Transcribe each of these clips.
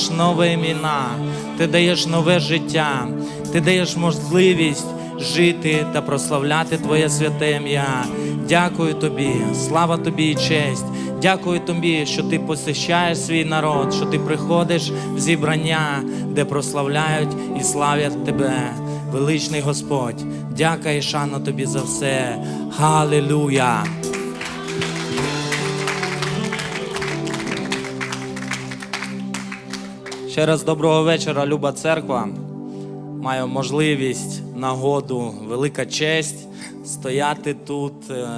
даєш нове імена, ти даєш нове життя, ти даєш можливість жити та прославляти Твоє святе ім'я. Дякую тобі, слава тобі і честь. Дякую тобі, що ти посещаєш свій народ, що ти приходиш в зібрання, де прославляють і славять тебе. Величний Господь, дяка і шана тобі за все. Халилуя! Ще раз доброго вечора, люба церква. Маю можливість, нагоду, велика честь стояти тут е,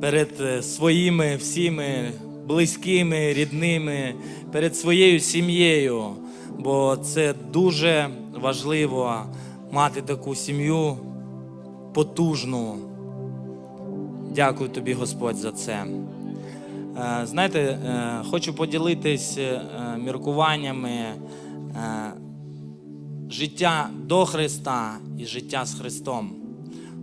перед своїми всіми близькими, рідними, перед своєю сім'єю. Бо це дуже важливо мати таку сім'ю потужну. Дякую тобі, Господь, за це. Е, Знаєте, е, хочу поділитись е, міркуваннями життя до Христа і життя з Христом.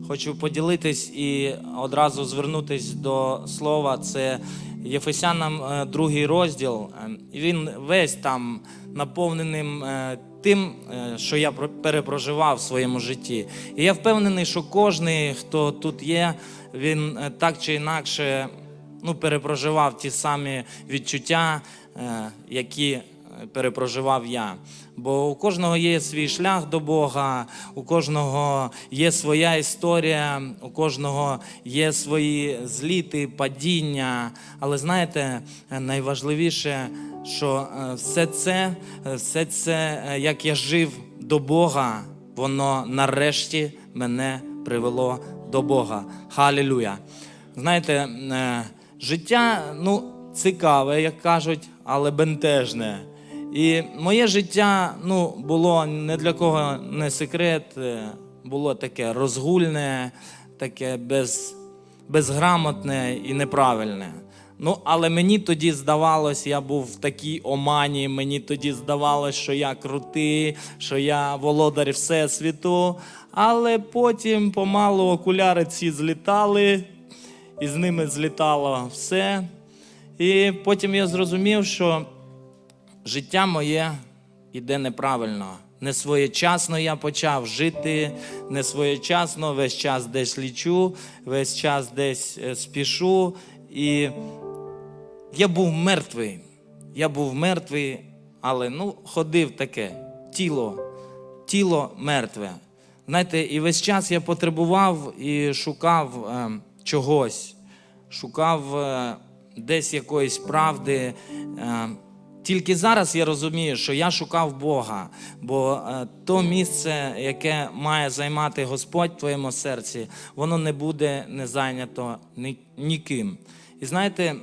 Хочу поділитись і одразу звернутись до слова. Це Єфесянам другий розділ. Він весь там наповненим е, тим, що я перепроживав в своєму житті. І я впевнений, що кожен, хто тут є, він так чи інакше ну, перепроживав ті самі відчуття, е, які е, перепроживав я. Бо у кожного є свій шлях до Бога, у кожного є своя історія, у кожного є свої зліти, падіння. Але знаєте, е, найважливіше, що все це, все це, як я жив до Бога, воно нарешті мене привело до Бога. Халілюя! Знаєте, життя ну, цікаве, як кажуть, але бентежне. І моє життя ну, було не для кого не секрет, е, було таке розгульне, таке без, безграмотне і неправильне. Ну, але мені тоді здавалось, я був в такій омані, мені тоді здавалось, що я крутий, що я володар Всесвіту. Але потім помалу окуляри ці злітали, і з ними злітало все. І потім я зрозумів, що життя моє іде неправильно. Не своєчасно я почав жити, не своєчасно весь час десь лічу, весь час десь е, спішу. І я був мертвий. Я був мертвий, але ну, ходив таке тіло, тіло мертве. Знаєте, і весь час я потребував і шукав е, чогось, шукав е, десь якоїсь правди. Е, тільки зараз я розумію, що я шукав Бога, бо е, то місце, яке має займати Господь в твоєму серці, воно не буде не зайнято ніким. І знаєте,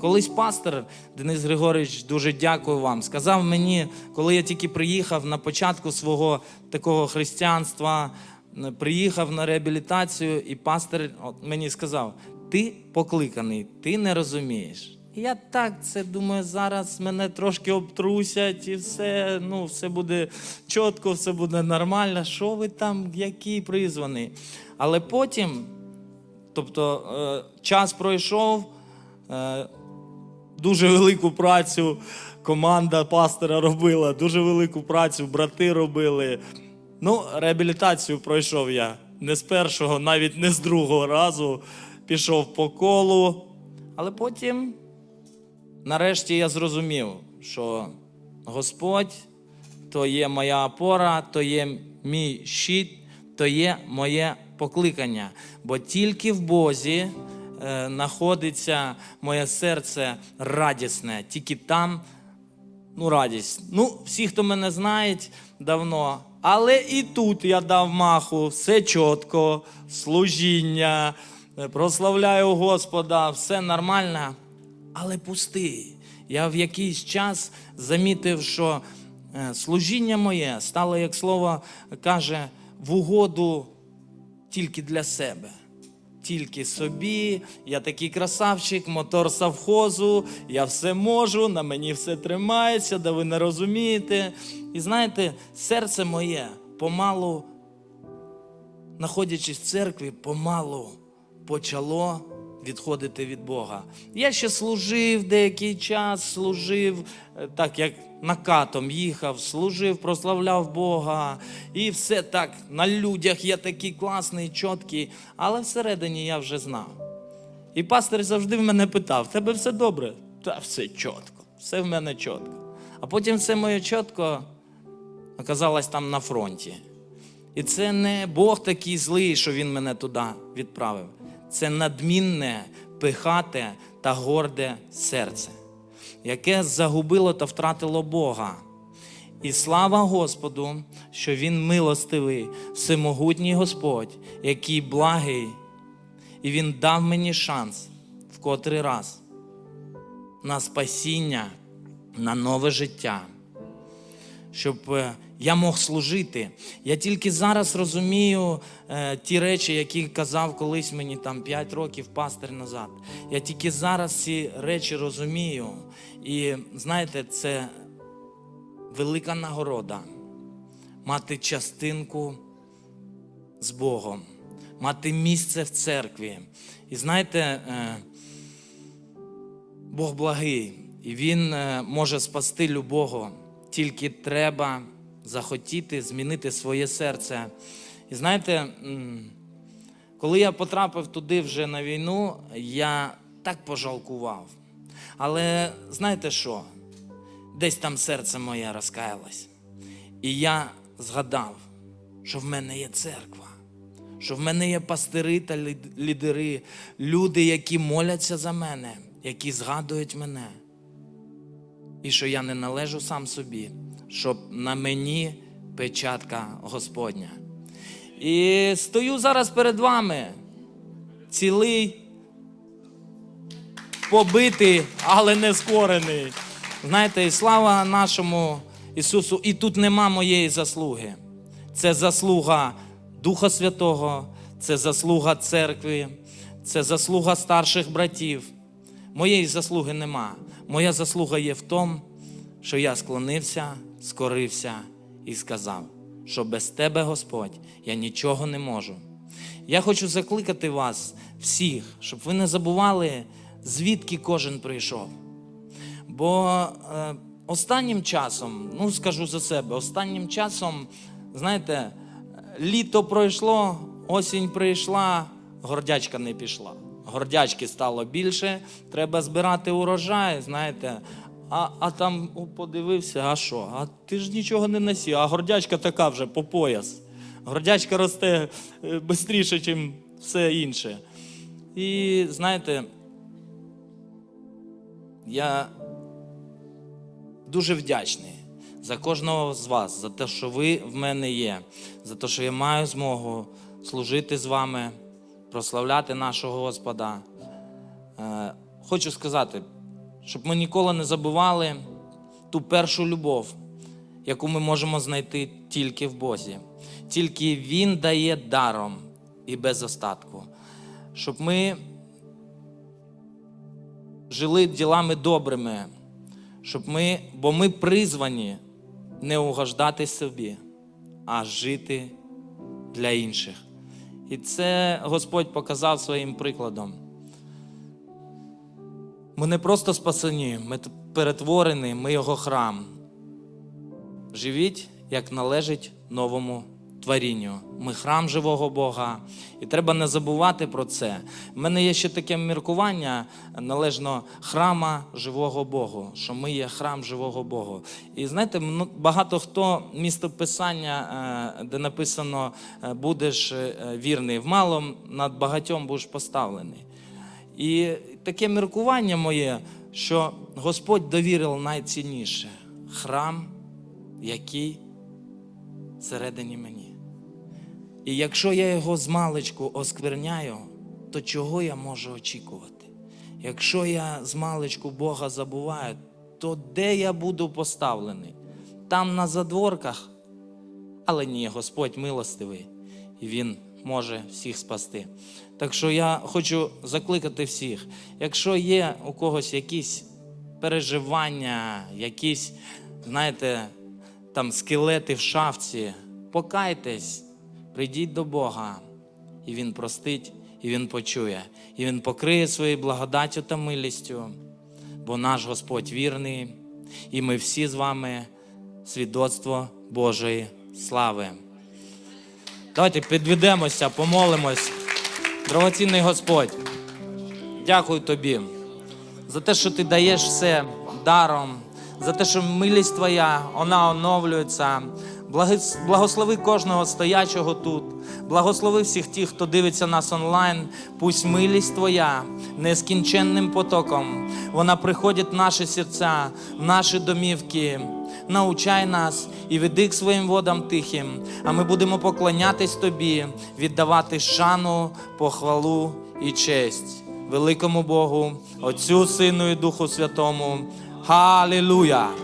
колись пастор Денис Григорович, дуже дякую вам, сказав мені, коли я тільки приїхав на початку свого такого християнства, приїхав на реабілітацію, і пастор мені сказав: ти покликаний, ти не розумієш. І Я так це думаю, зараз мене трошки обтрусять і все, ну, все буде чітко, все буде нормально. Що ви там, який призваний? Але потім, тобто, е, час пройшов, е, дуже велику працю команда пастора робила, дуже велику працю брати робили. Ну, реабілітацію пройшов я не з першого, навіть не з другого разу. Пішов по колу, але потім нарешті я зрозумів, що Господь то є моя опора, то є мій щит, то є моє покликання. Бо тільки в Бозі е, знаходиться моє серце радісне, тільки там ну, радість. Ну, всі, хто мене знають давно, але і тут я дав маху, все чітко, служіння, прославляю Господа, все нормально, але пустий. Я в якийсь час замітив, що е, служіння моє стало, як слово каже, в угоду тільки для себе. Тільки собі, я такий красавчик, мотор совхозу, я все можу, на мені все тримається, да ви не розумієте. І знаєте, серце моє помалу, знаходячись в церкві, помалу почало відходити від Бога. Я ще служив деякий час, служив е, так, як накатом їхав, служив, прославляв Бога. І все так на людях я такий класний, чіткий, але всередині я вже знав. І пастир завжди в мене питав: тебе все добре? Та все чітко, все в мене чітко. А потім все моє чітко оказалось там на фронті. І це не Бог такий злий, що Він мене туди відправив. Це надмінне, пихате та горде серце, яке загубило та втратило Бога. І слава Господу, що Він милостивий, всемогутній Господь, який благий, і Він дав мені шанс в котрий раз на спасіння, на нове життя щоб е, я мог служити. Я тільки зараз розумію е, ті речі, які казав колись мені там 5 років пастир назад. Я тільки зараз ці речі розумію. І знаєте, це велика нагорода мати частинку з Богом, мати місце в церкві. І знаєте, е, Бог благий, і Він е, може спасти любого. Тільки треба захотіти змінити своє серце. І знаєте, коли я потрапив туди вже на війну, я так пожалкував. Але знаєте що? Десь там серце моє розкаялось. І я згадав, що в мене є церква, що в мене є пастири та лідери, люди, які моляться за мене, які згадують мене і що я не належу сам собі, щоб на мені печатка Господня. І стою зараз перед вами, цілий, побитий, але не скорений. Знаєте, і слава нашому Ісусу, і тут нема моєї заслуги. Це заслуга Духа Святого, це заслуга церкви, це заслуга старших братів. Моєї заслуги нема. Моя заслуга є в тому, що я склонився, скорився і сказав, що без тебе, Господь, я нічого не можу. Я хочу закликати вас всіх, щоб ви не забували, звідки кожен прийшов. Бо е, останнім часом, ну скажу за себе, останнім часом, знаєте, літо пройшло, осінь прийшла, гордячка не пішла. Гордячки стало більше, треба збирати урожай, знаєте. А, а там подивився, а що? А ти ж нічого не насів, а гордячка така вже по пояс. Гордячка росте швидше, ніж все інше. І знаєте, я дуже вдячний за кожного з вас, за те, що ви в мене є, за те, що я маю змогу служити з вами, прославляти нашого Господа. Е, Хочу сказати, щоб ми ніколи не забували ту першу любов, яку ми можемо знайти тільки в Бозі. Тільки Він дає даром і без остатку. Щоб ми жили ділами добрими, щоб ми, бо ми призвані не угождати собі, а жити для інших. І це Господь показав своїм прикладом. Ми не просто спасені, ми перетворені, ми його храм. Живіть, як належить новому творінню. Ми храм живого Бога. І треба не забувати про це. У мене є ще таке міркування належно храма живого Богу, що ми є храм живого Богу. І знаєте, багато хто місто Писання, е, де написано е, будеш е, вірний в малом, над багатьом будеш поставлений. І таке міркування моє, що Господь довірив найцінніше храм, який всередині мені. І якщо я його з маличку оскверняю, то чого я можу очікувати? Якщо я з маличку Бога забуваю, то де я буду поставлений? Там на задворках. Але ні, Господь милостивий, і Він може всіх спасти. Так що я хочу закликати всіх, якщо є у когось якісь переживання, якісь, знаєте, там скелети в шафці, покайтесь, прийдіть до Бога, і Він простить, і Він почує, і Він покриє своєю благодаттю та милістю, бо наш Господь вірний, і ми всі з вами свідоцтво Божої слави. Давайте підведемося, помолимось. Дорогоцінний Господь, дякую тобі за те, що ти даєш все даром, за те, що милість Твоя, вона оновлюється. Благос- Благослови кожного стоячого тут. Благослови всіх тих, хто дивиться нас онлайн. Пусть милість Твоя нескінченним потоком. Вона приходить в наші серця, в наші домівки. Научай нас і веди к своїм водам тихим, а ми будемо поклонятись Тобі, віддавати шану, похвалу і честь великому Богу, Отцю, Сину і Духу Святому. Халілуя!